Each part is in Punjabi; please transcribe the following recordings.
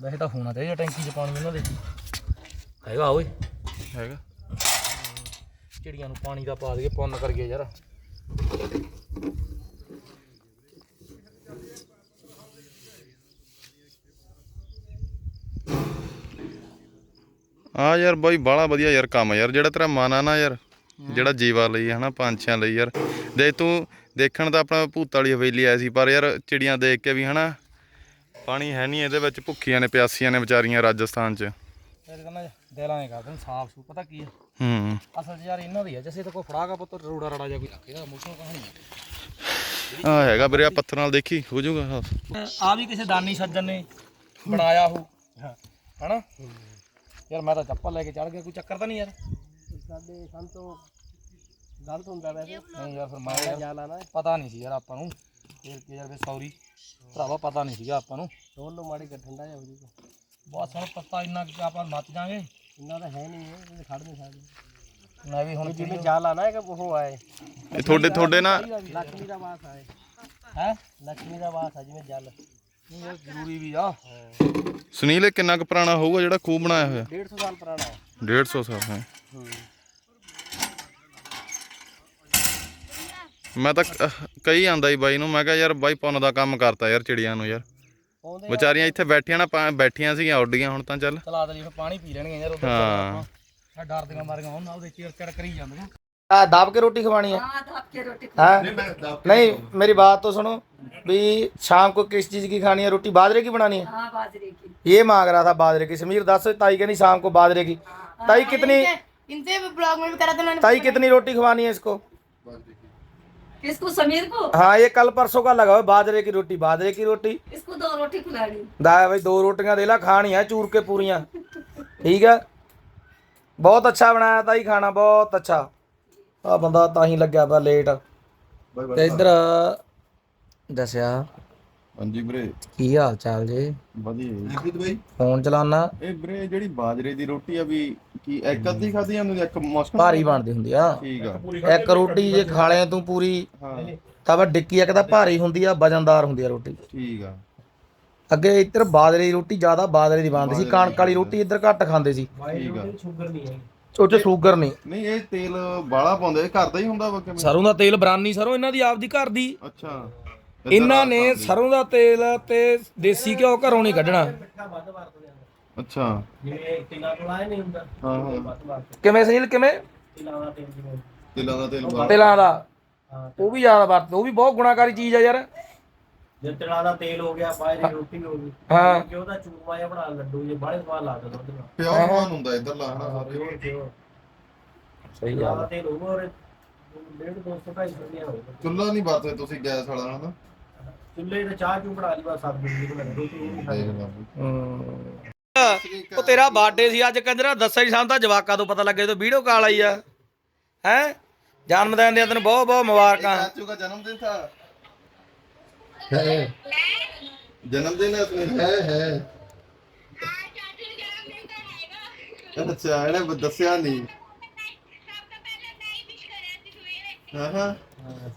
ਵੈਸੇ ਤਾਂ ਹੋਣਾ ਚਾਹੀਦਾ ਟੈਂਕੀ 'ਚ ਪਾਣੀ ਉਹਨਾਂ ਦੇ। ਹੈਗਾ ਓਏ। ਹੈਗਾ। ਚਿੜੀਆਂ ਨੂੰ ਪਾਣੀ ਦਾ ਪਾ ਦਈਏ ਪੁੰਨ ਕਰੀਏ ਯਾਰ। ਆ ਯਾਰ ਬਾਈ ਬਾਲਾ ਵਧੀਆ ਯਾਰ ਕੰਮ ਯਾਰ। ਜਿਹੜਾ ਤੇਰਾ ਮਨ ਆ ਨਾ ਯਾਰ ਜਿਹੜਾ ਜੀਵਾ ਲਈ ਹਨਾ ਪੰਛੀਆਂ ਲਈ ਯਾਰ। ਦੇ ਤੂੰ ਦੇਖਣ ਤਾਂ ਆਪਣਾ ਭੂਤ ਵਾਲੀ ਹਵੇਲੀ ਆਇਆ ਸੀ ਪਰ ਯਾਰ ਚਿੜੀਆਂ ਦੇਖ ਕੇ ਵੀ ਹਨਾ ਪਾਣੀ ਹੈ ਨਹੀਂ ਇਹਦੇ ਵਿੱਚ ਭੁੱਖੀਆਂ ਨੇ ਪਿਆਸੀਆਂ ਨੇ ਵਿਚਾਰੀਆਂ ਰਾਜਸਥਾਨ 'ਚ। ਇਹ ਕਹਿੰਦਾ ਦਿਲਾਂ ਨੇ ਕਰਦੇ ਸਾਫ਼ ਸੂ ਪਤਾ ਕੀ ਆ? ਹੂੰ। ਅਸਲ 'ਚ ਯਾਰ ਇਹਨਾਂ ਦੀ ਆ ਜਿਵੇਂ ਤਾਂ ਕੋਈ ਫੜਾਗਾ ਪੁੱਤ ਰੋੜਾ ਰੜਾ ਜਾਂ ਕੋਈ ਲੱਗੇ ਦਾ ਮੋਸ਼ਨ ਕਹਾਣੀ ਆ। ਹੈਗਾ ਵੀਰੇ ਆ ਪੱਥਰ ਨਾਲ ਦੇਖੀ ਹੋ ਜਾਊਗਾ ਆ ਵੀ ਕਿਸੇ ਦਾਨੀ ਸੱਜਣ ਨੇ ਬਣਾਇਆ ਹੋ ਹਨਾ? ਯਾਰ ਮੈਂ ਤਾਂ ਚੱਪਲ ਲੈ ਕੇ ਚੜ ਗਿਆ ਕੋਈ ਚੱਕਰ ਤਾਂ ਨਹੀਂ ਯਾਰ। ਸਾਡੇ ਸੰਤੋਂ ਗਲਤ ਹੁੰਦਾ ਵੈਸੇ। ਨਹੀਂ ਯਾਰ ਫਿਰ ਮੈਂ ਯਾਰ ਜਾਲਾ ਨਾ ਪਤਾ ਨਹੀਂ ਸੀ ਯਾਰ ਆਪਾਂ ਨੂੰ। ਫੇਰ ਕੇ ਯਾਰ ਸੌਰੀ। ਭਰਾਵਾ ਪਤਾ ਨਹੀਂ ਸੀਗਾ ਆਪਾਂ ਨੂੰ। ਡੋਲ ਲੋ ਮਾੜੀ ਠੰਡਾ ਜਾ ਹੋ ਬਹੁਤ ਸਾਰਾ ਪੱਤਾ ਇੰਨਾ ਕਿ ਆਪਾਂ ਮੱਚ ਜਾਾਂਗੇ ਇੰਨਾ ਤਾਂ ਹੈ ਨਹੀਂ ਇਹ ਖੜ ਨਹੀਂ ਸਕਦੇ। ਮੈਂ ਵੀ ਹੁਣ ਜਿਵੇਂ ਜਾਲ ਆਣਾ ਹੈ ਕਿ ਉਹ ਆਏ। ਇਹ ਤੁਹਾਡੇ ਤੁਹਾਡੇ ਨਾ ਲక్ష్ਮੀ ਦਾ ਵਾਸ ਆਏ। ਹੈ? ਲక్ష్ਮੀ ਦਾ ਵਾਸ ਆ ਜਿਵੇਂ ਜਲ। ਇਹ ਜ਼ਰੂਰੀ ਵੀ ਆ। ਸੁਨੀਲ ਇਹ ਕਿੰਨਾ ਕੁ ਪੁਰਾਣਾ ਹੋਊਗਾ ਜਿਹੜਾ ਖੂਬ ਬਣਾਇਆ ਹੋਇਆ? 150 ਸਾਲ ਪੁਰਾਣਾ ਹੈ। 150 ਸਾਲ ਹੈ। ਹੂੰ। ਮੈਂ ਤਾਂ ਕ- ਕਹੀ ਆਂਦਾ ਹੀ ਬਾਈ ਨੂੰ ਮੈਂ ਕਿਹਾ ਯਾਰ ਬਾਈ ਪੁੰਨ ਦਾ ਕੰਮ ਕਰਤਾ ਯਾਰ ਚਿੜੀਆਂ ਨੂੰ ਯਾਰ ਪਾਉਂਦੇ ਵਿਚਾਰੀਆਂ ਇੱਥੇ ਬੈਠੀਆਂ ਨਾ ਪਾ- ਬੈਠੀਆਂ ਸੀਗੀਆਂ ਉੱਡੀਆਂ ਹੁਣ ਤਾਂ ਚੱਲ ਚਲਾ ਦੇ ਲਈ ਫਿਰ ਪਾਣੀ ਪੀ ਲੈਣਗੇ ਯਾਰ ਉਧਰ ਹਾਂ ਆ ਡਰਦੀਆਂ ਮਾਰੀਆਂ ਉਹਨਾਂ ਉਹਦੇ ਚਿੜ ਚਿੜ ਕਰੀ ਜਾਂਦੀਆਂ ਆ ਦਾਬ ਕੇ ਰੋਟੀ ਖਵਾਣੀ ਹੈ हाँ तो आपके रोटी हाँ नहीं मेरी बात तो सुनो भी शाम को किस चीज की खानी है रोटी बाजरे की बनानी है हाँ बाजरे की ये मांग रहा था बाजरे की समीर दस ताई कहनी शाम को बाजरे की ताई कितनी इनसे ब्लॉग में भी करा था उन्होंने ताई कितनी रोटी खवानी है इसको किसको समीर को हाँ ये कल परसों का लगा हुआ है, बाजरे की रोटी बाजरे की रोटी इसको दो रोटी खिलानी दा भाई दो रोटियां दे ला खानी है चूर के पूरियां ठीक है बहुत अच्छा बनाया ताई खाना बहुत अच्छा ਆ ਬੰਦਾ ਤਾਂ ਹੀ ਲੱਗਿਆ ਪਿਆ ਲੇਟ ਤੇ ਇੱਧਰ ਦੱਸਿਆ ਹਾਂਜੀ ਵੀਰੇ। ਕੀ ਹਾਲ ਚਾਲ ਜੀ? ਵਧੀਆ ਬਾਈ। ਫੋਨ ਚਲਾਉਣਾ। ਇਹ ਵੀਰੇ ਜਿਹੜੀ ਬਾਜਰੇ ਦੀ ਰੋਟੀ ਆ ਵੀ ਕੀ ਇੱਕ ਅੱਧੀ ਖਾਦੀ ਜਾਂਦੀ ਇੱਕ ਮੁਸ਼ਕਲ ਭਾਰੀ ਬਣਦੀ ਹੁੰਦੀ ਆ। ਠੀਕ ਆ। ਇੱਕ ਰੋਟੀ ਜੇ ਖਾ ਲਿਆ ਤੂੰ ਪੂਰੀ ਹਾਂ। ਤਾਂ ਵਾ ਡਿੱਕੀ ਇੱਕ ਤਾਂ ਭਾਰੀ ਹੁੰਦੀ ਆ ਵਜਨਦਾਰ ਹੁੰਦੀ ਆ ਰੋਟੀ। ਠੀਕ ਆ। ਅੱਗੇ ਇੱਧਰ ਬਾਜਰੇ ਦੀ ਰੋਟੀ ਜ਼ਿਆਦਾ ਬਾਜਰੇ ਦੀ ਬਣਦੀ ਸੀ ਕਣਕ ਵਾਲੀ ਰੋਟੀ ਇੱਧਰ ਘੱਟ ਖਾਂਦੇ ਸੀ। ਠੀਕ ਆ। ਸ਼ੂਗਰ ਨਹੀਂ ਹੈ ਉਹ ਚ ਸ਼ੂਗਰ ਨਹੀਂ। ਨਹੀਂ ਇਹ ਤੇਲ ਬਾਲਾ ਪਾਉਂਦੇ ਇਹ ਘਰ ਦਾ ਹੀ ਹੁੰਦਾ ਵਾ ਕਿਵੇਂ? ਸਰੋਂ ਦਾ ਤੇਲ ਬਰਾਨੀ ਸਰੋਂ ਇਹਨਾਂ ਦੀ ਆਪਦੀ ਘਰ ਦੀ। ਅੱਛਾ। ਇਹਨਾਂ ਨੇ ਸਰੋਂ ਦਾ ਤੇਲ ਤੇ ਦੇਸੀ ਘਿਓ ਘਰੋਂ ਨਹੀਂ ਕੱਢਣਾ। ਅੱਛਾ। ਜਿਵੇਂ ਤਿਲਾਂ ਤੋਂ ਆਏ ਨਹੀਂ ਹੁੰਦਾ। ਹਾਂ ਕਿਵੇਂ ਸੁਨੀਲ ਕਿਵੇਂ? ਤਿਲਾਂ ਦਾ ਤੇਲ ਜਿਵੇਂ। ਤਿਲਾਂ ਦਾ ਤੇਲ ਬਾਲਾ ਤਿਲਾਂ ਦਾ। ਹਾਂ ਉਹ ਵੀ ਜ਼ਿਆਦਾ ਵਰਤ ਉਹ ਵੀ ਬਹੁਤ ਗੁਣਾਕਾਰੀ ਚੀਜ਼ ਆ ਯਾਰ। ਜੇ ਤਿਲਾਂ ਦਾ ਤੇਲ ਹੋ ਗਿਆ ਬਾਹਰ ਦੀ ਰੋਟੀ ਹੋ ਗਈ। ਹਾਂ। ਕਿ ਉਹਦਾ ਚੂਰਮਾ ਜਿਹਾ ਬਣਾ ਲੱਡੂ ਜੇ ਬਾਹਲੇ ਸਵਾਦ ਲੱਗਦਾ ਦੁੱਧ ਨਾਲ। ਹੁੰਦਾ ਇੱਧਰ ਲਾ ਹਨਾ ਸਾਰੇ। ਸਹੀ ਤਿਲਾਂ ਦਾ ਤੇਲ ਹੋਊਗਾ ਔਰ ਡੇਢ 200 250 ਰੁਪਏ ਹੋਊਗਾ। ਚੁੱਲ੍ਹਾ ਨਹੀਂ ਵਰਤਦੇ ਤੁਸੀਂ ਗੈਸ ਵਾਲਾ ਹਨਾ? ਚੁੱਲ੍ਹੇ ਤੇ ਚਾਹ ਚੂ ਬਣਾ ਲਈ ਬਸ ਸਬਜ਼ੀ ਦੀ ਬਣਾ ਰੋਟੀ ਉਹ ਨਹੀਂ ਖਾਈ ਦੇਖ ਬਾਬੂ ਉਹ ਤੇਰਾ ਬਰਥਡੇ ਸੀ ਅੱਜ ਕੰਜਰਾ ਦੱਸਿਆ ਨਹੀਂ ਸਾਨੂੰ ਤਾਂ ਜਵਾਕਾਂ ਤੋਂ ਪਤਾ ਲੱਗਿਆ ਤੇ ਵੀਡੀਓ ਕਾਲ ਆਈ ਆ ਹੈ ਜਨਮ ਦਿਨ ਦੀਆਂ ਤੈਨੂੰ ਬਹੁਤ ਬਹੁਤ ਮੁਬਾਰਕਾਂ चाचू का जन्मदिन था जन्मदिन है अपने है है अच्छा ਇਹਨੇ ਦੱਸਿਆ ਨਹੀਂ ਹਾਂ ਹਾਂ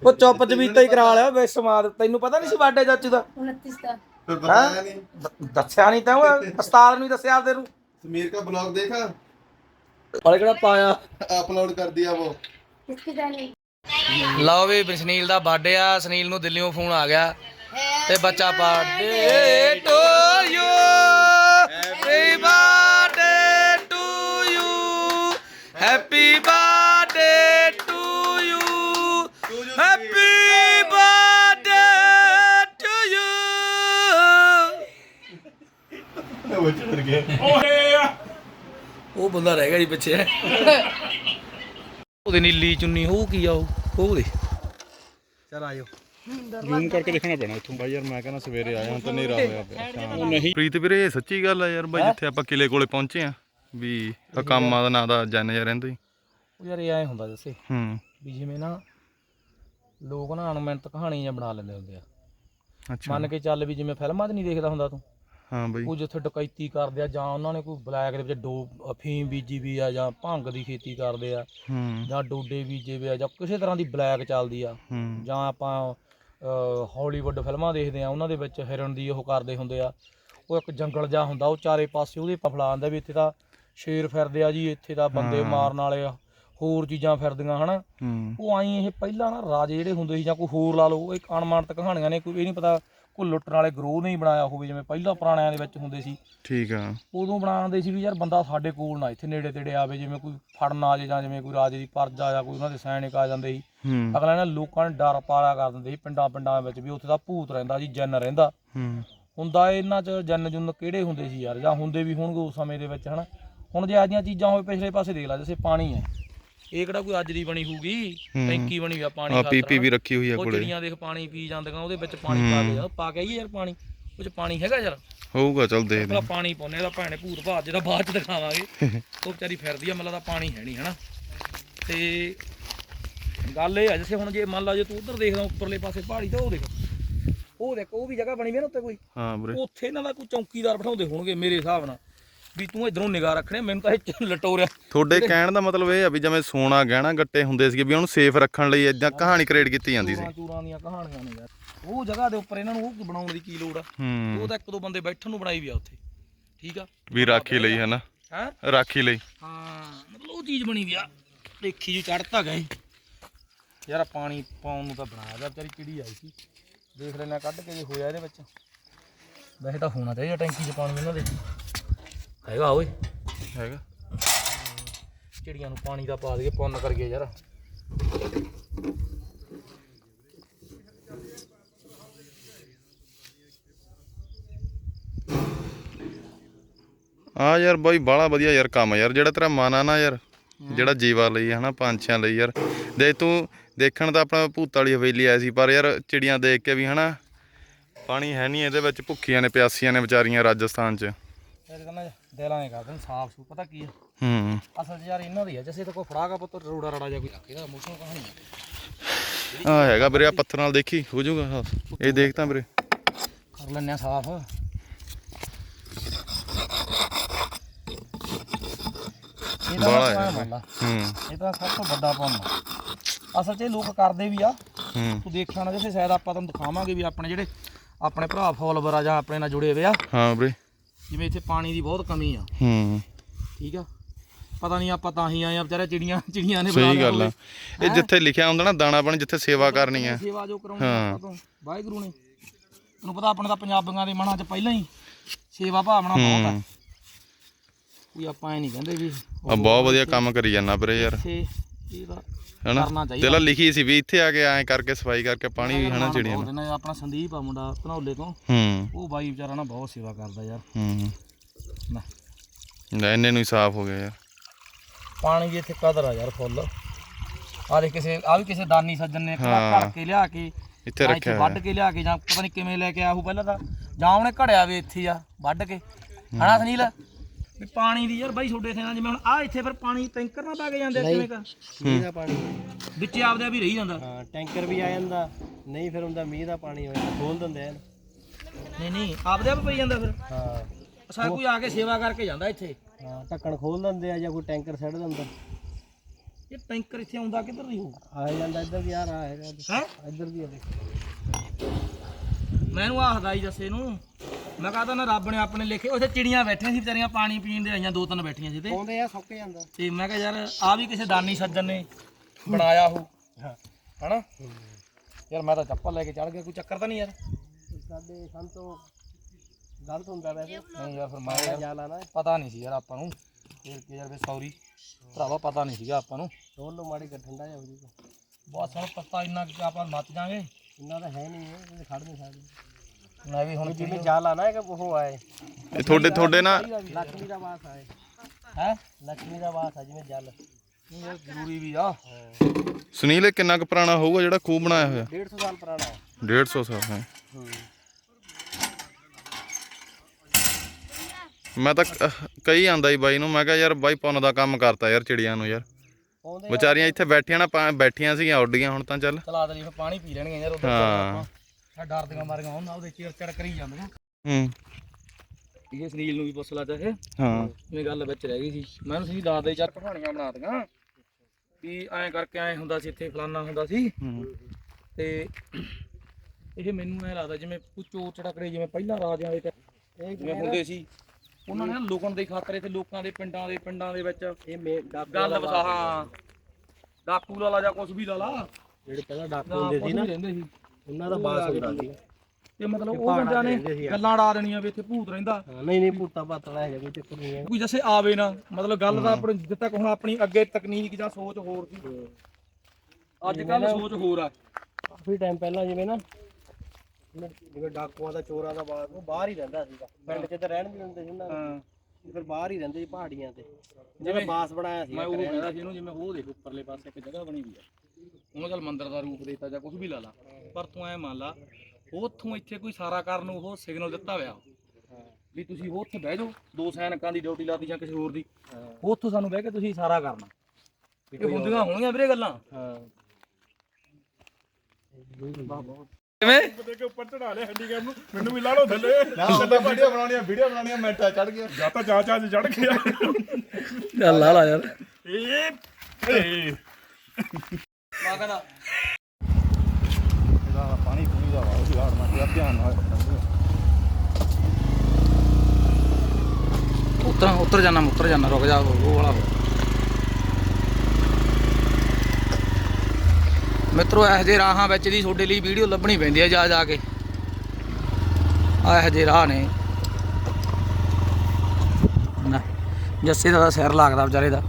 ਉਹ ਚੁੱਪ ਚਵੀਤਾ ਹੀ ਕਰਾ ਲਿਆ ਵੇ ਸਮਾਦ ਤੈਨੂੰ ਪਤਾ ਨਹੀਂ ਸੀ ਬਾਡੇ ਚਾਚੂ ਦਾ? 29 ਦਾ। ਫਿਰ ਬਤਾਇਆ ਨਹੀਂ ਦੱਸਿਆ ਨਹੀਂ ਤਾਂ ਉਸਤਾਦ ਨੂੰ ਦੱਸਿਆ ਆਪਦੇ ਨੂੰ। ਸਮੀਰ ਦਾ ਬਲੌਗ ਦੇਖਾ। ਔਰ ਕਿਹੜਾ ਪਾਇਆ? ਅਪਲੋਡ ਕਰ ਦਿਆ ਉਹ। ਲਓ ਵੀ ਬਸਨੀਲ ਦਾ ਬਰਥਡੇ ਆ ਸੁਨੀਲ ਨੂੰ ਦਿੱਲੀੋਂ ਫੋਨ ਆ ਗਿਆ ਤੇ ਬੱਚਾ ਬਰਥਡੇ ਟੂ ਬੰਦਾ ਰਹਿ ਗਿਆ ਜੀ ਪਿੱਛੇ ਉਹਦੇ ਨੀਲੀ ਚੁੰਨੀ ਹੋ ਕੀ ਆ ਉਹ? ਉਹ ਦੇ ਚਲ ਆਇਓ ਜ਼ੂਮ ਕਰਕੇ ਦੇਖਣਾ ਪੈਣਾ ਇੱਥੋਂ ਬਾਈ ਯਾਰ ਮੈਂ ਕਹਿੰਦਾ ਸਵੇਰੇ ਆਇਆ ਹੁਣ ਤਾਂ ਹਨੇਰਾ ਹੋਇਆ ਪਿਆ। ਉਹ ਨਹੀਂ। ਪ੍ਰੀਤ ਵੀਰੇ ਇਹ ਸੱਚੀ ਗੱਲ ਆ ਯਾਰ ਬਾਈ ਜਿੱਥੇ ਆਪਾਂ ਕਿਲੇ ਕੋਲੇ ਪਹੁੰਚੇ ਆ ਵੀ ਅਕਾਮਾ ਦਾ ਨਾਂ ਦਾ ਜਨ ਜਿਹਾ ਰਹਿੰਦਾ ਹੀ। ਉਹ ਯਾਰ ਇਹ ਐ ਹੁੰਦਾ ਦੱਸੇ। ਹੂੰ। ਵੀ ਜਿਵੇਂ ਨਾ ਲੋਕ ਨਾ ਅਣਮਿਣਤ ਕਹਾਣੀਆਂ ਬਣਾ ਲੈਂਦੇ ਹੁੰਦੇ ਆ। ਅੱਛਾ। ਮੰਨ ਕੇ ਚੱਲ ਵੀ ਜਿਵੇਂ ਫਿਲਮਾਂ 'ਚ ਨਹੀਂ ਦੇਖਦਾ ਹੁੰਦਾ ਤੂੰ। ਹਾਂ ਬਾਈ। ਉਹ ਜਿੱਥੇ ਡਕੈਤੀ ਕਰਦੇ ਆ ਜਾਂ ਉਹਨਾਂ ਨੇ ਕੋਈ ਬਲੈਕ ਦੇ ਵਿੱਚ ਡੋ ਅਫੀਮ ਬੀਜੀ ਵੀ ਆ ਜਾਂ ਭੰਗ ਦੀ ਖੇਤੀ ਕਰਦੇ ਆ ਹੂੰ। ਜਾਂ ਡੋਡੇ ਬੀਜੇ ਵੀ ਆ ਜਾਂ ਕਿਸੇ ਤਰ੍ਹਾਂ ਦੀ ਬਲੈਕ ਚੱਲਦੀ ਆ ਹੂੰ। ਜਾਂ ਆਪਾਂ ਹਾਲੀਵੁੱਡ ਫਿਲਮਾਂ ਦੇਖਦੇ ਆ ਉਹਨਾਂ ਦੇ ਵਿੱਚ ਹਿਰਨ ਦੀ ਉਹ ਕਰਦੇ ਹੁੰਦੇ ਆ। ਉਹ ਇੱਕ ਜੰਗਲ ਜਿਹਾ ਹੁੰਦਾ ਉਹ ਚਾਰੇ ਪਾਸੇ ਉਹਦੇ ਪਫਲਾ ਆਂਦਾ ਵੀ ਇੱਥੇ ਤਾਂ ਸ਼ੇਰ ਫਿਰਦੇ ਆ ਜੀ ਇੱਥੇ ਤਾਂ ਬੰਦੇ। ਮਾਰਨ ਵਾਲੇ ਆ ਹੋਰ ਚੀਜ਼ਾਂ ਫਿਰਦੀਆਂ ਹਨਾ? ਉਹ ਆਈ ਇਹ ਪਹਿਲਾਂ ਨਾ ਰਾਜੇ ਜਿਹੜੇ ਹੁੰਦੇ ਸੀ ਜਾਂ ਕੋਈ ਹੋਰ ਲਾ ਲਓ ਇਹ ਅਣਮਾਨਤ ਕਹਾਣੀਆਂ ਨੇ ਕੋਈ ਇਹ ਨਹੀਂ ਪਤਾ ਕੋਈ ਲੁੱਟਣ ਵਾਲੇ ਗਰੋਹ ਨਹੀਂ ਬਣਾਇਆ ਹੋਵੇ ਜਿਵੇਂ ਪਹਿਲਾਂ ਪੁਰਾਣਿਆਂ ਦੇ ਵਿੱਚ ਹੁੰਦੇ ਸੀ। ਠੀਕ ਆ। ਉਦੋਂ ਬਣਾਉਂਦੇ ਸੀ ਵੀ ਯਾਰ ਬੰਦਾ ਸਾਡੇ ਕੋਲ ਨਾ ਇੱਥੇ ਨੇੜੇ ਤੇੜੇ ਆਵੇ ਜਿਵੇਂ ਕੋਈ ਫੜਨ ਆ ਜੇ ਜਾਂ ਜਿਵੇਂ ਕੋਈ ਰਾਜੇ ਦੀ ਪਰਜਾ ਜਾਂ ਕੋਈ ਉਹਨਾਂ ਦੇ ਸੈਨਿਕ ਆ ਜਾਂਦੇ ਸੀ। ਅਗਲਾ ਨਾ ਲੋਕਾਂ ਨੂੰ ਡਰ ਪਾਲਾ ਕਰ ਦਿੰਦੇ ਸੀ ਪਿੰਡਾਂ ਪਿੰਡਾਂ ਵਿੱਚ ਵੀ ਉੱਥੇ ਦਾ ਭੂਤ ਰਹਿੰਦਾ ਜੀ ਜਨ ਰਹਿੰਦਾ। ਹੁੰਦਾ ਇਹਨਾਂ 'ਚ ਜਨ ਜੁਨ ਕਿਹੜੇ ਹੁੰਦੇ ਸੀ ਯਾਰ ਜਾਂ ਹੁੰਦੇ ਵੀ ਹੋਣਗੇ ਉਸ ਸਮੇਂ ਦੇ ਵਿੱਚ ਹਨਾ? ਹੁਣ ਜੇ ਆਦੀਆਂ ਚੀਜ਼ਾਂ ਹੋਏ ਪਿਛਲੇ ਪਾਸੇ ਦੇਖ ਲਾ ਜਿਵੇਂ ਪਾਣੀ ਹੈ। ਇਹ ਕਿਹੜਾ ਕੋਈ ਅੱਜ ਦੀ ਬਣੀ ਹੋਊਗੀ? ਹੂੰ। ਟੈਂਕੀ ਬਣੀ ਆ ਪਾਣੀ ਆ ਖਾਤਰ ਪੀਪੀ ਵੀ। ਰੱਖੀ ਹੋਈ ਆ ਉਹ ਕੋਲੇ। ਚਿੜੀਆਂ ਦੇਖ ਪਾਣੀ ਪੀ ਜਾਂਦੀਆਂ ਉਹਦੇ ਵਿੱਚ ਪਾਣੀ ਪਾ ਆ ਪਾ ਕੇ ਆਈਏ ਯਾਰ ਪਾਣੀ? ਉਹ ਚ ਪਾਣੀ ਹੈਗਾ ਯਾਰ? ਹੋਊਗਾ ਚੱਲ ਦੇਖਦੇ ਪਹਿਲਾਂ ਪਾਣੀ ਪਾਉਨੇ ਇਹਦਾ ਭੈਣੇ ਭੂਤ ਭਾਤ ਜਿਹਦਾ ਬਾਅਦ ਚ ਦਿਖਾਵਾਂਗੇ। ਉਹ ਵਿਚਾਰੀ ਫਿਰਦੀ ਆ ਮਤਲਬ ਦਾ ਪਾਣੀ ਹੈ ਨਹੀਂ ਹਨਾ? ਤੇ ਗੱਲ ਇਹ ਆ ਜਿਵੇਂ ਹੁਣ ਜੇ ਮੰਨ ਲਾ ਜੇ ਤੂੰ ਉਧਰ ਦੇਖਦਾ ਉੱਪਰਲੇ ਪਾਸੇ ਪਹਾੜੀ ਤੇ ਉਹ ਦੇਖ। ਉਹ ਦੇਖ ਉਹ ਵੀ ਜਗ੍ਹਾ ਬਣੀ ਵੀ ਨਾ ਉੱਤੇ ਕੋਈ। ਹਾਂ ਵੀਰੇ ਉੱਥੇ ਇਹਨਾਂ ਦਾ ਕੋਈ ਚੌਕੀਦਾਰ ਬਿਠਾਉਂਦੇ ਹੋਣਗੇ ਮੇਰੇ ਹਿਸਾਬ ਨਾਲ। ਵੀ ਤੂੰ ਇਧਰੋਂ ਨਿਗਾਹ ਰੱਖਣੇ ਮੈਨੂੰ ਤਾਂ ਇਹ ਲਟੋਰਿਆ ਤੁਹਾਡੇ ਕਹਿਣ ਦਾ ਮਤਲਬ ਇਹ ਆ ਵੀ ਜਿਵੇਂ ਸੋਨਾ ਗਹਿਣਾ ਗੱਟੇ ਹੁੰਦੇ ਸੀਗੇ ਵੀ ਉਹਨੂੰ ਸੇਫ ਰੱਖਣ ਲਈ ਇਦਾਂ ਕਹਾਣੀ ਕ੍ਰੀਏਟ ਕੀਤੀ ਜਾਂਦੀ ਸੀ। ਚੂਰਾਂ ਦੀਆਂ ਕਹਾਣੀਆਂ ਨੇ ਯਾਰ। ਉਹ ਜਗ੍ਹਾ ਦੇ ਉੱਪਰ ਇਹਨਾਂ ਨੂੰ ਉਹ ਬਣਾਉਣ ਦੀ ਕੀ ਲੋੜ ਆ? ਉਹ ਹੂੰ ਤਾਂ ਇੱਕ ਦੋ ਬੰਦੇ ਬੈਠਣ ਨੂੰ ਬਣਾਈ ਵੀ ਆ ਉੱਥੇ। ਠੀਕ ਆ? ਵੀ ਰਾਖੀ ਲਈ ਹਨਾ? ਹੈ? ਰਾਖੀ ਲਈ। ਹਾਂ ਮਤਲਬ ਉਹ ਚੀਜ਼ ਬਣੀ ਵੀ ਆ। ਦੇਖੀ ਜੀ ਚੜਤਾ ਗਏ। ਯਾਰ ਪਾਣੀ ਪਾਉਣ ਨੂੰ ਤਾਂ ਬਣਾਇਆ ਦਾ ਵਿਚਾਰੀ ਚਿੜੀ ਆਈ ਸੀ। ਦੇਖ ਲੈਣਾ ਕੱਢ ਕੇ ਜੇ ਹੋਇਆ ਇਹਦੇ ਵਿੱਚ। ਵੈਸੇ ਤਾਂ ਹੋਣਾ ਚਾਹੀਦਾ ਟੈਂਕੀ 'ਚ ਪਾਣੀ ਇਹਨਾਂ ਦੇ। ਹੈਗਾ ਓਏ। ਹੈਗਾ। ਚਿੜੀਆਂ ਨੂੰ ਪਾਣੀ ਦਾ ਪਾ ਦਈਏ ਪੁੰਨ ਕਰੀਏ ਯਾਰ। ਆ ਯਾਰ ਬਾਈ ਬਾਲਾ ਵਧੀਆ ਯਾਰ ਕੰਮ ਯਾਰ ਜਿਹੜਾ ਤੇਰਾ ਮਨ ਆ ਨਾ ਯਾਰ ਜਿਹੜਾ ਜੀਵਾ ਲਈ ਹਨਾ ਪੰਛੀਆਂ ਲਈ ਯਾਰ। ਦੇ ਤੂੰ ਦੇਖਣ ਤਾਂ ਆਪਣਾ ਭੂਤ ਵਾਲੀ ਹਵੇਲੀ ਆਇਆ ਸੀ ਪਰ ਯਾਰ ਚਿੜੀਆਂ ਦੇਖ ਕੇ ਵੀ ਹਨਾ ਪਾਣੀ ਹੈ ਨਹੀਂ ਇਹਦੇ ਵਿੱਚ ਭੁੱਖੀਆਂ ਨੇ ਪਿਆਸੀਆਂ ਨੇ ਵਿਚਾਰੀਆਂ ਰਾਜਸਥਾਨ 'ਚ। ਦਿਲਾਂ ਨੇ ਕਰਦੇ ਸਾਫ਼ ਸੂ ਪਤਾ ਕੀ ਆ? ਹੂੰ। ਅਸਲ 'ਚ ਯਾਰ ਇਹਨਾਂ ਦੀ ਆ ਜਿਵੇਂ ਤਾਂ ਕੋਈ ਫੜਾਗਾ ਪੁੱਤ ਰੋੜਾ ਰੜਾ ਜਾਂ ਕੋਈ ਰੱਖੇਗਾ ਇਮੋਸ਼ਨਲ ਕਹਾਣੀ ਆ। ਹੈਗਾ ਵੀਰੇ ਆ ਪੱਥਰ ਨਾਲ ਦੇਖੀ ਹੋ ਜਾਊਗਾ ਇਹ ਦੇਖ ਤਾਂ ਵੀਰੇ। ਕਰ ਲੈਣੇ ਆ ਸਾਫ਼। ਇਹ ਤਾਂ ਹੈ। ਹੂੰ। ਇਹ ਤਾਂ ਸਭ ਤੋਂ ਵੱਡਾ ਪੁੰਨ ਆ। ਅਸਲ 'ਚ ਇਹ ਲੋਕ ਕਰਦੇ ਵੀ ਆ। ਹੂੰ। ਤੂੰ ਦੇਖਣਾ ਜਿਵੇਂ ਸ਼ਾਇਦ ਆਪਾਂ ਤੁਹਾਨੂੰ ਦਿਖਾਵਾਂਗੇ ਵੀ ਆਪਣੇ ਜਿਹੜੇ ਆਪਣੇ ਭਰਾ ਫੋਲੋਵਰ ਆ ਜਾਂ ਆਪਣੇ ਨਾਲ ਜੁੜੇ ਹੋਏ ਆ। ਹਾਂ ਵੀਰੇ। ਜਿਵੇਂ ਇੱਥੇ ਪਾਣੀ ਦੀ ਬਹੁਤ ਕਮੀ ਆ। ਹੂੰ। ਠੀਕ ਆ? ਪਤਾ ਨਹੀਂ ਆਪਾਂ ਤਾਂ ਹੀ ਆਏ ਆ ਵਿਚਾਰੇ ਚਿੜੀਆਂ ਚਿੜੀਆਂ ਨੇ ਬਣਾ ਸਹੀ ਗੱਲ ਆ। ਇਹ ਜਿੱਥੇ ਲਿਖਿਆ ਹੁੰਦਾ ਨਾ ਦਾਣਾ ਪਾਣੀ ਜਿੱਥੇ ਸੇਵਾ ਕਰਨੀ ਆ। ਸੇਵਾ ਜੋ ਕਰਾਉਣੀ ਆ ਤੋਂ। ਵਾਹਿਗੁਰੂ ਨੇ। ਤੈਨੂੰ ਪਤਾ ਆਪਣੇ ਤਾਂ ਪੰਜਾਬੀਆਂ ਦੇ ਮਨਾਂ 'ਚ ਪਹਿਲਾਂ ਹੀ ਸੇਵਾ ਭਾਵਨਾ ਬਹੁਤ ਆ। ਕੋਈ ਆਪਾਂ ਐ ਨਹੀਂ ਕਹਿੰਦੇ ਵੀ ਆ ਬਹੁਤ ਵਧੀਆ ਕੰਮ ਕਰੀ ਜਾਂਦਾ ਵੀਰੇ ਯਾਰ। ਇਹ ਹਨਾ? ਕਰਨਾ ਚਾਹੀਦਾ। ਦਿਲਾ ਲਿਖੀ ਸੀ ਵੀ ਇੱਥੇ ਆ ਕੇ ਐਂ ਕਰਕੇ ਸਫ਼ਾਈ ਕਰਕੇ ਪਾਣੀ ਵੀ ਹਨਾ ਚਿੜੀਆਂ ਨੂੰ। ਨੇ ਆਪਣਾ ਸੰਦੀਪ ਆ ਮੁੰਡਾ ਧਨੌਲੇ ਤੋਂ। ਹੂੰ। ਉਹ ਬਾਈ ਵਿਚਾਰਾ ਨਾ ਬਹੁਤ ਸੇਵਾ ਕਰਦਾ ਯਾਰ। ਹੂੰ ਨਾ। ਲੈ ਇੰਨੇ ਨੂੰ ਹੀ ਸਾਫ਼ ਹੋ ਗਿਆ ਯਾਰ। ਪਾਣੀ ਦੀ ਇੱਥੇ ਕਦਰ ਆ ਯਾਰ ਫੁੱਲ। ਆ ਦੇ ਕਿਸੇ ਆ ਵੀ ਕਿਸੇ ਦਾਨੀ ਸੱਜਣ ਨੇ ਘੜ ਕੇ ਲਿਆ ਕੇ ਇੱਥੇ ਜਾਂ ਰੱਖਿਆ ਵੱਢ ਕੇ ਲਿਆ ਕੇ ਜਾਂ ਪਤਾ ਨਹੀਂ ਕਿਵੇਂ ਲੈ ਕੇ ਆਇਆ ਉਹ ਪਹਿਲਾਂ ਤਾਂ। ਜਾਂ ਉਹਨੇ ਘੜਿਆ ਵੀ ਇੱਥੇ ਆ ਵੱਢ ਕੇ। ਹਨਾ ਸੁਨੀਲ? ਵੀ ਪਾਣੀ ਦੀ ਯਾਰ ਬਾਈ ਛੋਡੇ ਥਾਂ ਜਿਵੇਂ ਹੁਣ ਆ ਇੱਥੇ ਫਿਰ ਪਾਣੀ ਟੈਂਕਰ ਨਾਲ ਪਾ ਕੇ ਜਾਂਦੇ ਆ ਕਿਵੇਂ ਕਰ ਮੀਂਹ ਦਾ ਪਾਣੀ। ਵਿੱਚ ਆਪਦੇ ਆਪ ਹੀ ਰਹੀ ਜਾਂਦਾ। ਹਾਂ ਟੈਂਕਰ ਵੀ ਆ ਜਾਂਦਾ ਨਹੀਂ ਫਿਰ ਹੁੰਦਾ ਮੀਂਹ ਦਾ ਪਾਣੀ ਹੋਇਆ ਖੋਲ ਦਿੰਦੇ ਆ ਨਹੀਂ ਨਹੀਂ ਆਪਦੇ ਆਪ ਪਈ ਜਾਂਦਾ ਫਿਰ। ਹਾਂ। ਅਸਾ ਕੋਈ ਆ ਕੇ ਸੇਵਾ ਕਰਕੇ ਜਾਂਦਾ ਇੱਥੇ। ਹਾਂ ਢੱਕਣ ਖੋਲ ਦਿੰਦੇ ਆ ਜਾਂ ਕੋਈ ਟੈਂਕਰ ਛੱਡ ਦਿੰਦਾ। ਇਹ ਟੈਂਕਰ ਇੱਥੇ ਆਉਂਦਾ ਕਿੱਧਰ ਦੀ ਹੋਊ? ਆ ਜਾਂਦਾ ਇੱਧਰ ਵੀ ਆ ਰਹਾ ਹੈਗਾ ਹੈ? ਇੱਧਰ ਵੀ ਆ ਦੇਖ। ਮੈਨੂੰ ਆਖਦਾ ਹੀ ਜੱਸੇ ਨੂੰ ਮੈਂ ਕਹਦਾ ਨਾ ਰੱਬ ਨੇ ਆਪਣੇ ਲਿਖੇ ਉੱਥੇ ਚਿੜੀਆਂ ਬੈਠੀਆਂ ਸੀ ਵਿਚਾਰੀਆਂ ਪਾਣੀ ਪੀਣ ਦੇ ਆਈਆਂ ਦੋ ਤਿੰਨ ਬੈਠੀਆਂ ਸੀ ਤੇ। ਆਉਂਦੇ ਆ ਸੁੱਕ ਜਾਂਦਾ। ਤੇ ਮੈਂ ਕਿਹਾ ਯਾਰ ਆ ਵੀ ਕਿਸੇ ਦਾਨੀ ਸੱਜਣ ਨੇ ਬਣਾਇਆ ਹੋ ਹਨਾ? ਯਾਰ ਮੈਂ ਤਾਂ ਚੱਪਲ ਲੈ ਕੇ ਚੜ ਗਿਆ ਕੋਈ ਚੱਕਰ ਤਾਂ ਨਹੀਂ ਯਾਰ। ਸਾਡੇ ਸੰਤੋਂ ਗਲਤ ਹੁੰਦਾ ਵੈਸੇ। ਨਹੀਂ ਯਾਰ ਫਿਰ ਮੈਂ ਯਾਰ ਪਤਾ ਨਹੀਂ ਸੀ ਯਾਰ ਆਪਾਂ ਨੂੰ। ਫੇਰ ਕੀ ਯਾਰ ਸੌਰੀ। ਭਰਾਵਾ ਪਤਾ ਨਹੀਂ ਸੀਗਾ ਆਪਾਂ ਨੂੰ। ਢੋਲ ਲੋ ਮਾੜੀ ਕੁ ਠੰਡਾ ਜਾ ਹੋ ਜੂਗਾ ਬਹੁਤ ਸਾਰਾ ਪਤਾ ਇੰਨਾ ਕਿ ਆਪਾਂ ਮੱਚ ਜਾਾਂਗੇ ਇੰਨਾ ਤਾਂ ਹੈ ਨਹੀਂ ਇਹ ਖੜ ਨਹੀਂ ਸਕਦੇ। ਮੈਂ ਵੀ ਹੁਣ ਜਿਵੇਂ ਜਾਲ ਆ ਨਾ ਇੱਕ ਉਹ ਆਏ। ਇਹ ਤੁਹਾਡੇ ਤੁਹਾਡੇ ਨਾ ਲక్ష్ਮੀ ਦਾ ਵਾਸ ਆਏ। ਹੈ? ਲక్ష్ਮੀ ਦਾ ਵਾਸ ਆ ਜਿਵੇਂ ਜਲ। ਇਹ ਜ਼ਰੂਰੀ ਵੀ ਆ। ਸੁਨੀਲ ਇਹ ਕਿੰਨਾ ਕੁ ਪੁਰਾਣਾ ਹੋਊਗਾ ਜਿਹੜਾ ਖੂਹ ਬਣਾਇਆ ਹੋਇਆ? 150 ਸਾਲ ਪੁਰਾਣਾ ਹੈ। 150 ਸਾਲ ਹੈ। ਮੈਂ ਤਾਂ ਕਈ ਆਂਦਾ ਹੀ ਬਾਈ ਨੂੰ ਮੈਂ ਕਿਹਾ ਯਾਰ ਬਾਈ ਪੁੰਨ ਦਾ ਕੰਮ ਕਰਤਾ ਯਾਰ ਚਿੜੀਆਂ ਨੂੰ ਯਾਰ। ਵਿਚਾਰੀਆਂ ਇੱਥੇ ਬੈਠੀਆਂ ਨਾ ਪਾ- ਬੈਠੀਆਂ ਸੀਗੀਆਂ ਉੱਡੀਆਂ ਹੁਣ ਤਾਂ ਚੱਲ। ਚਲਾ ਦੇ ਫਿਰ ਪਾਣੀ ਪੀ ਲੈਣਗੇ ਯਾਰ ਉਧਰ ਹਾਂ। ਆਪਾਂ। ਡਰਦੀਆਂ ਮਾਰੀਆਂ ਉਹਨਾਂ ਉਹਦੇ ਚਿਰ ਚੜ ਕਰੀ ਜਾਂਦੀਆਂ। ਹੂੰ। ਇਹ ਸੁਨੀਲ ਨੂੰ ਵੀ ਪੁੱਛ ਲਾ ਚਾਹੇ ਹਾਂ। ਇਹ ਗੱਲ ਵਿੱਚ ਰਹਿ ਗਈ ਸੀ। ਮੈਂ ਉਹਨੂੰ ਸੀ ਦੱਸ ਦੇ ਚਾਰ ਕਹਾਣੀਆਂ ਬਣਾ ਵੀ ਐਂ ਕਰਕੇ ਐਂ ਹੁੰਦਾ ਸੀ ਇੱਥੇ ਫਲਾਨਾ ਹੁੰਦਾ ਸੀ। ਹੂੰ। ਤੇ ਇਹ ਮੈਨੂੰ ਐ ਲੱਗਦਾ ਜਿਵੇਂ ਕੋਈ ਚੋਰ ਚੜਕੜੇ ਜਿਵੇਂ ਪਹਿਲਾਂ ਰਾਜਿਆਂ ਦੇ ਜਿਵੇਂ ਹੁੰਦੇ ਸੀ। ਉਹਨਾਂ ਨੇ ਨਾ ਲੁਕਣ ਦੇ ਖਾਤਰ ਇੱਥੇ ਲੋਕਾਂ ਦੇ ਪਿੰਡਾਂ ਦੇ ਪਿੰਡਾਂ ਦੇ ਵਿੱਚ ਇਹ ਮੇ ਡਾਕੂ ਗੱਲ ਵਸਾਹਾਂ ਡਾਕੂ ਲਾਲਾ ਜਾਂ ਕੁਝ ਵੀ ਲਾਲਾ ਜਿਹੜੇ ਪਹਿਲਾਂ ਡਾਕੂ ਹੁੰਦੇ ਸੀ ਨਾ ਰਹਿੰਦੇ ਸੀ। ਉਹਨਾਂ ਦਾ ਬਾਸ ਹੁੰਦਾ ਸੀ। ਤੇ ਮਤਲਬ ਉਹ ਬੰਦਿਆਂ ਨੇ। ਗੱਲਾਂ ਉਡਾ ਦੇਣੀਆਂ ਵੀ ਇੱਥੇ ਭੂਤ ਰਹਿੰਦਾ। ਹਾਂ, ਨਹੀਂ ਨਹੀਂ ਭੂਤਾ ਪਾਤਲਾ ਹੈ ਕੋਈ ਚੱਕਰ ਨਹੀਂ ਹੈ। ਕੋਈ ਜੈਸੇ ਆਵੇ ਨਾ ਮਤਲਬ ਗੱਲ ਤਾਂ ਆਪਣੇ ਜਿੱਦ ਤੱਕ ਹੁਣ ਆਪਣੀ ਅੱਗੇ ਤਕਨੀਕ ਜਾਂ ਸੋਚ ਹੋਰ ਸੀ। ਅੱਜ ਕੱਲ ਸੋਚ ਹੋਰ ਆ। ਕਾਫੀ ਟਾਈਮ ਪਹਿਲਾਂ ਜਿਵੇਂ ਨਾ ਜਿਵੇਂ ਡਾਕੂਆਂ ਦਾ ਚੋਰਾਂ ਦਾ ਬਾਸ ਉਹ ਬਾਹਰ ਹੀ ਰਹਿੰਦਾ ਸੀਗਾ। ਪਿੰਡ 'ਚ ਤਾਂ ਰਹਿਣ ਨਹੀਂ ਦਿੰਦੇ ਸੀ ਨਾ ਹਾਂ। ਫਿਰ ਬਾਹਰ ਹੀ ਰਹਿੰਦੇ ਸੀ ਪਹਾੜੀਆਂ ਤੇ। ਜਿਵੇਂ ਬਾਸ ਬਣਾਇਆ ਸੀ ਮੈਂ ਉਹ ਕਹਿੰਦਾ ਸੀ ਇਹਨੂੰ ਜਿਵੇਂ ਉਹ ਦੇਖ ਉੱਪਰਲੇ ਪਾਸੇ ਇੱਕ ਜਗ੍ਹਾ ਬਣੀ ਹੋਈ ਆ। ਉਹਨੂੰ ਚੱਲ ਮੰਦਿਰ ਦਾ ਰੂਪ ਦੇਤਾ ਜਾਂ ਕੁਝ ਵੀ ਲਾ ਲਾ। ਪਰ ਤੂੰ ਐ ਮੰਨ ਲਾ ਉੱਥੋਂ ਇੱਥੇ ਕੋਈ ਸਾਰਾ ਕਰਨ ਨੂੰ ਉਹ ਸਿਗਨਲ ਦਿੱਤਾ ਹੋਇਆ। ਵੀ ਤੁਸੀਂ ਉੱਥੇ ਬਹਿ ਜਾਓ ਦੋ ਸੈਨਿਕਾਂ ਦੀ ਡਿਊਟੀ ਲਾਤੀ ਜਾਂ ਕਿਸੇ ਹੋਰ ਦੀ। ਉੱਥੋਂ ਸਾਨੂੰ ਬਹਿ ਕੇ ਤੁਸੀਂ ਸਾਰਾ ਕਰਨਾ। ਇਹ ਹੁੰਦੀਆਂ ਹੋਣਗੀਆਂ ਵੀਰੇ ਗੱਲਾਂ। ਹਾਂ। ਕਿਵੇਂ? ਨਾ। ਉਹਦਾ ਵੀਡੀਓ ਬਣਾਉਣੀ ਆ ਵੀਡੀਓ ਬਣਾਉਣੀ ਆ ਮਿੰਟਾਂ ਚੜ ਗਿਆ। ਜਾਂ ਤਾਂ ਜਾ ਜਾ ਚੜ ਗਿਆ। ਚੱਲ ਲਾ ਲਾ ਯਾਰ। ਇਹ ਇਹ ਮਾ ਕਹਿੰਦਾ ਇਹਦਾ ਪਾਣੀ ਪੂਰੀ ਦਾ ਵਾ ਉਹ ਵੀ ਹਾੜਨਾ ਪਿਆ ਧਿਆਨ ਨਾਲ ਉੱਤਰ ਉੱਤਰ ਜਾਣਾ ਉੱਤਰ ਜਾਣਾ ਰੁਕ ਜਾ ਉਹ ਵਾਲਾ। ਮਿੱਤਰੋ, ਇਹੋ ਜਿਹੇ ਰਾਹਾਂ ਵਿੱਚ ਦੀ ਤੁਹਾਡੇ ਲਈ ਵੀਡੀਓ ਲੱਭਣੀ ਪੈਂਦੀ ਹੈ ਜਾ ਜਾ ਕੇ। ਆ ਇਹੋ ਜਿਹੇ ਰਾਹ ਨੇ। ਜੱਸੇ ਦਾ ਸਿਰ ਲੱਗਦਾ ਵਿਚਾਰੇ ਦਾ।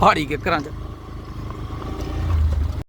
ਪਹਾੜੀ ਕਿੱਕਰਾਂ 'ਚ।